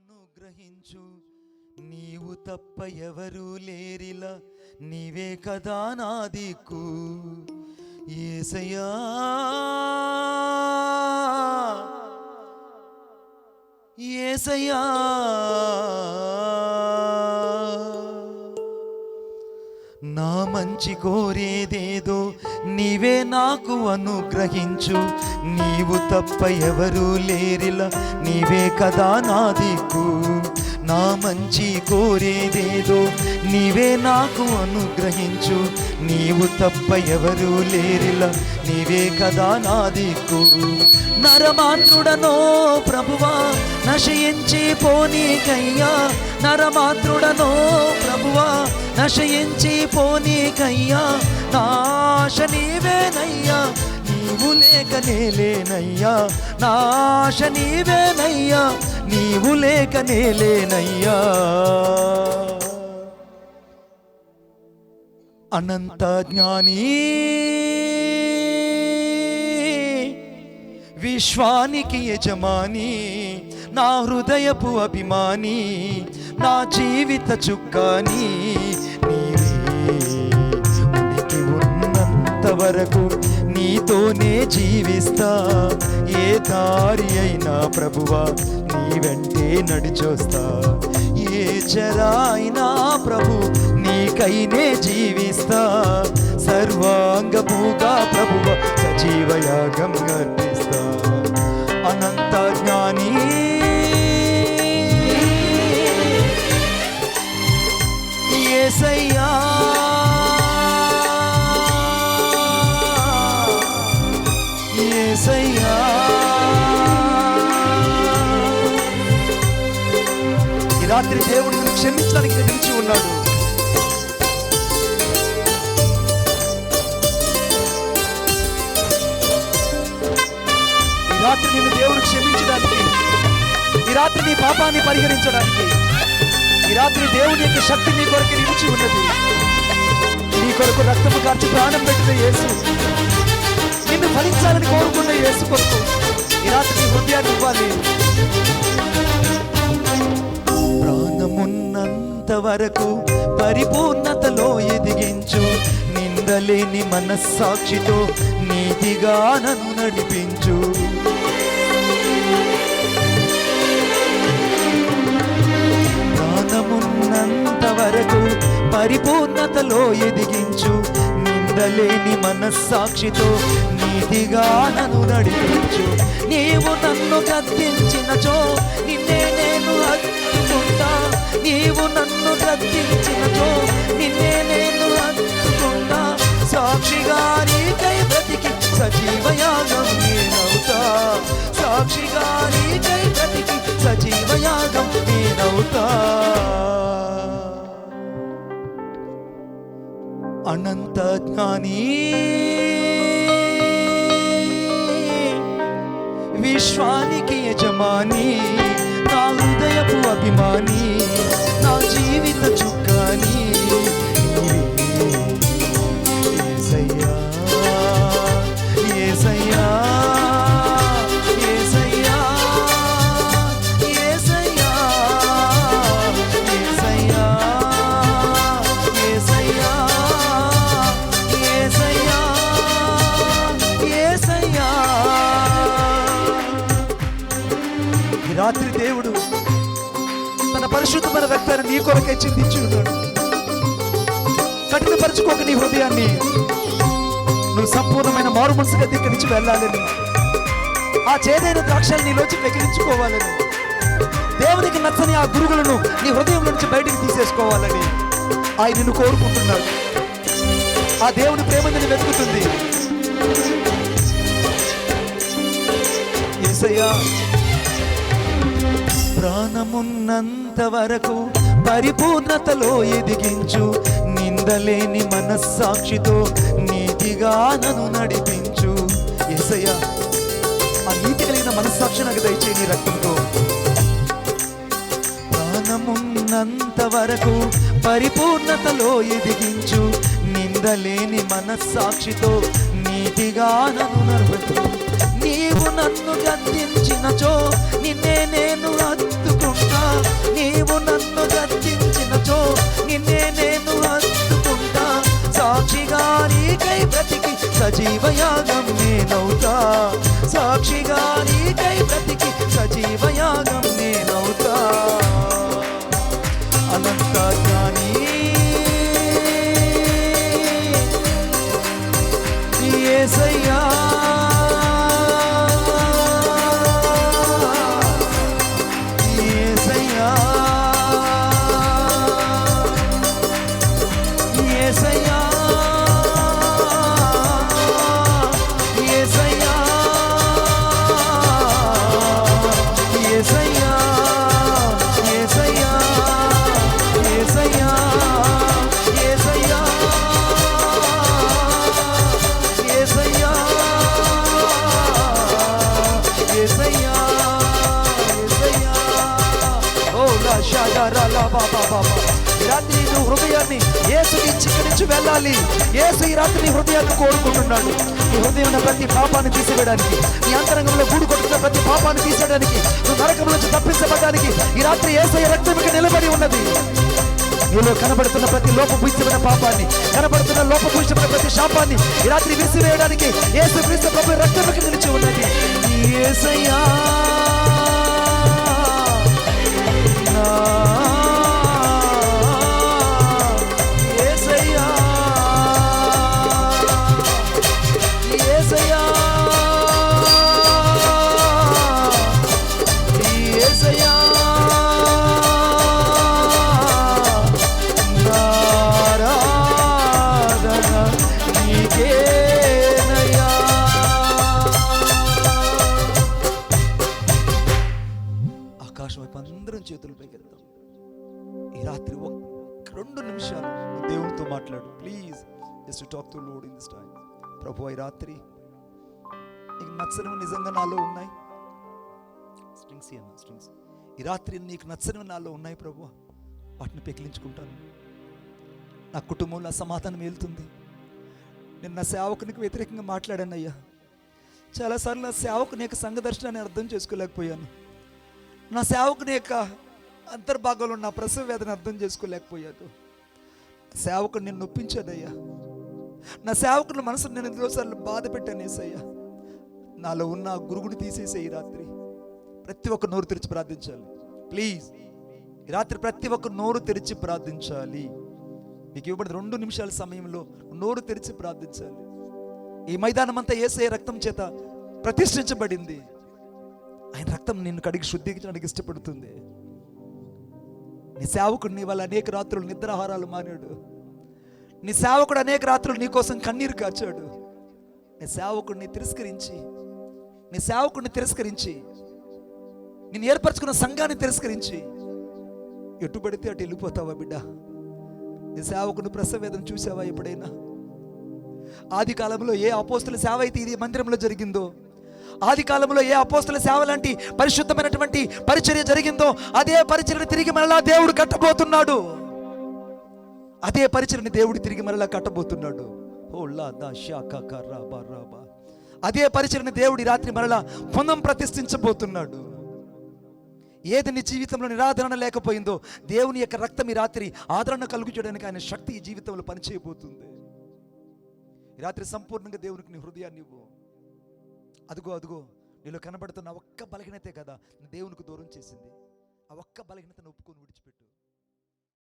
అనుగ్రహించు. నీవు తప్ప ఎవరు లేరిలా నీవే కదా నా దిక్కు ఏసయా నా మంచి కోరేదేదో నీవే నాకు అనుగ్రహించు. నీవు తప్ప ఎవరు లేరిలా నీవే కదా నా దిక్కు. నా మంచి కోరేదేదో నీవే నాకు అనుగ్రహించు. నీవు తప్ప ఎవరు లేరిలా నీవే కదా నా దిక్కు. నరమాత్రుడనో ప్రభువా నశయించి పోనీకయ్యా నరమాత్రుడనో ప్రభువా నశయించి పోనీకయ్యా నాశ నీవేనయ్యా నీవు లేక నేలేనయ్యా నాశ నీవేనయ్యా. నీవు లేక నేలేనయ్యా అనంత జ్ఞానీ విశ్వానికి యజమాని నా హృదయపు అభిమాని నా జీవిత చుక్కాని నీవే ఉనికి ఉన్నంత వరకు నీతోనే జీవిస్తా. ఏ దారి అయినా ప్రభువా నీ వెంటే నడిచొస్తా. ఏ చెరా అయినా ప్రభు నీకైనే జీవిస్తా. సర్వాంగముగా ప్రభువ సజీవయాగం అర్పిస్తా అనంత జ్ఞాని. ఏసయ్యా రాత్రి దేవుడిని క్షమించడానికి నిలిచి ఉన్నాడు. రాత్రి నిన్ను దేవుడు క్షమించడానికి ఈ రాత్రి నీ పాపాన్ని పరిహరించడానికి ఈ రాత్రి దేవుని యొక్క శక్తి నీ కొరకు నిలిచి ఉన్నది. నీ కొరకు రక్తము కార్చి ప్రాణం పెట్టిన యేసు. నిన్ను ఫలించాలని కోరుకున్న యేసు కొరకు ఈ రాత్రి నీ హృదయాన్ని ఇవ్వాలి. వరకు పరిపూర్ణతలో ఎదిగించు. నిందలేని మనస్సాక్షితో నీతిగా నన్ను నడిపించు. ప్రాణమున్నంత వరకు పరిపూర్ణతలో ఎదిగించు. నిందలేని మనస్సాక్షితో నీతిగా నన్ను నడిపించు. నీవు నన్ను గద్దించినచో నిన్నే నేను నీవు నన్ను గద్దించినచో నిన్నే నేను హత్తుకుంటా సాక్షిగా నీకై బ్రతికి సజీవయాగం నేనవుతా. సాక్షిగా నీకై బ్రతికి సజీవయాగం నేనవుతా. అనంత జ్ఞాని విశ్వానికి యజమాని నా హృదయపు అభిమాని రాత్రి దేవుడు తన పరిశుద్ధమైన రక్తాన్ని నీ కొరకే చిందించి ఉన్నాడు కఠినపరచుకోక నీ హృదయాన్ని. నువ్వు సంపూర్ణమైన మారు మనసుగా దగ్గర నుంచి వెళ్ళాలని. ఆ చేదైన ద్రాక్షలు నీలోంచి పెకిరించుకోవాలని దేవునికి నచ్చని ఆ గురుగులను నీ హృదయం నుంచి బయటికి తీసేసుకోవాలని ఆయన నిన్ను కోరుకుంటున్నాడు. ఆ దేవుని ప్రేమ నిన్ను వెతుకుతుంది. యేసయ్యా ప్రాణమున్నంత వరకు పరిపూర్ణతలో ఎదిగించు. నిందలేని మనస్సాక్షితో నీతిగా నన్ను నడిపించు. ఎసయ ఆ నీతి కలిగిన మనస్సాక్షి నాకు దయచే నీ రక్తంతో. ప్రాణమున్నంత వరకు పరిపూర్ణతలో ఎదిగించు. నిందలేని మనస్సాక్షితో నీతిగా నన్ను నడుపుతూ నీవు నన్ను గద్దించినచో నిన్నే నేను హత్తుకుంటా. నీవు నన్ను గద్దించినచో నిన్నే నేను హత్తుకుంటా. సాక్షిగా కై బ్రతికి సజీవయాగం నేనవుతా. సాక్షిగా కై బ్రతికి సజీవయాగం నేనవుతా. అలంకారాన్ని ఏసయ్యా రాత్రి నువ్వు హృదయాన్ని యేసుకి ఇక్కడి నుంచి వెళ్ళాలి. ఏసు ఈ రాత్రి నీ హృదయాన్ని కోరుకుంటున్నాడు. నీ హృదయం ప్రతి పాపాన్ని తీసివేయడానికి నీ అంతరంగంలో గూడు కొట్టుకున్న ప్రతి పాపాన్ని తీసేయడానికి నువ్వు నరకం నుంచి తప్పించబడడానికి ఈ రాత్రి యేసయ్య రక్తమికి నిలబడి ఉన్నది. నీలో కనబడుతున్న ప్రతి లోపభూషమైన పాపాన్ని కనబడుతున్న లోపభూషమైన ప్రతి శాపాన్ని ఈ రాత్రి విసిరేయడానికి ఏసు క్రీస్తు ప్రభు రక్తమికి నిలిచి ఉన్నది. ఏసయ్యా రెండు దేవునితో మాట్లాడు. Please just talk to Lord in this time ప్రభు ఈ రాత్రి నీకు నచ్చనివి నిజంగా నాలో ఉన్నాయి? స్ట్రింగ్స్ అన్న స్ట్రింగ్స్ ఈ రాత్రి నీకు నచ్చనివి నాలో ఉన్నాయి ప్రభు? వాటిని పెకిలించుకుంటాను. నా కుటుంబంలో నా సమాధానం వెళ్తుంది నేను నా సేవకునికి వ్యతిరేకంగా మాట్లాడాను అయ్యా. చాలాసార్లు నా సేవకుని యొక్క సంఘదర్శనాన్ని అర్థం చేసుకోలేకపోయాను. నా సేవకుని యొక్క అంతర్భాగంలో నా ప్రసవ వేదన అర్థం చేసుకోలేకపోయాను. సేవకుడు నేను నొప్పించాడయ్యా నా సేవకుని మనసు నేను ఎన్నోసార్లు బాధ పెట్టానేసయ్యా నాలో ఉన్న గురుగుని తీసేసే ఈ రాత్రి. ప్రతి ఒక్క నోరు తెరిచి ప్రార్థించాలి. ప్లీజ్ ఈ రాత్రి ప్రతి ఒక్క నోరు తెరిచి ప్రార్థించాలి. మీకు ఇవ్వబడిన రెండు నిమిషాల సమయంలో నోరు తెరిచి ప్రార్థించాలి. ఈ మైదానం అంతా ఏసే రక్తం చేత ప్రతిష్ఠించబడింది. ఆయన రక్తం నిన్ను కడిగి శుద్ధీకరించడానికి ఇష్టపడుతుంది. నీ సేవకుడు నీ వల్ల అనేక రాత్రులు నిద్రాహారాలు మానాడు నీ సేవకుడు అనేక రాత్రులు నీ కోసం కన్నీరు కాచాడు. నీ సేవకుడిని తిరస్కరించి నీ సేవకుడిని తిరస్కరించి నేను ఏర్పరచుకున్న సంఘాన్ని తిరస్కరించి ఎటు పడితే అటు వెళ్ళిపోతావా బిడ్డ? నీ సేవకుని ప్రసవేదన చూసావా ఎప్పుడైనా? ఆది కాలంలో ఏ అపోస్తుల సేవ అయితే ఇది మందిరంలో జరిగిందో ఆది కాలంలో ఏ అపోస్తుల సేవ లాంటి పరిశుద్ధమైనటువంటి పరిచర్య జరిగిందో అదే పరిచర్యను తిరిగి మరలా దేవుడు కట్టబోతున్నాడు. అదే పరిచర్ని దేవుడు తిరిగి మరలా కట్టబోతున్నాడు. అదే పరిచర్ని దేవుడి రాత్రి మరలా పునః ప్రతిష్ఠించబోతున్నాడు. ఏది నీ జీవితంలో నిరాదరణ లేకపోయిందో దేవుని యొక్క రక్తం ఈ రాత్రి ఆదరణ కలుగు చేయడానికి ఆయన శక్తి ఈ జీవితంలో పనిచేయబోతుంది. రాత్రి సంపూర్ణంగా దేవునికి నీ హృదయాన్ని ఇవ్వు. అదిగో అదిగో నీలో కనబడుతున్న ఒక్క బలహీనతే కదా దేవునికి దూరం చేసింది. ఆ ఒక్క బలహీనతను ఒప్పుకొని విడిచిపెట్టు.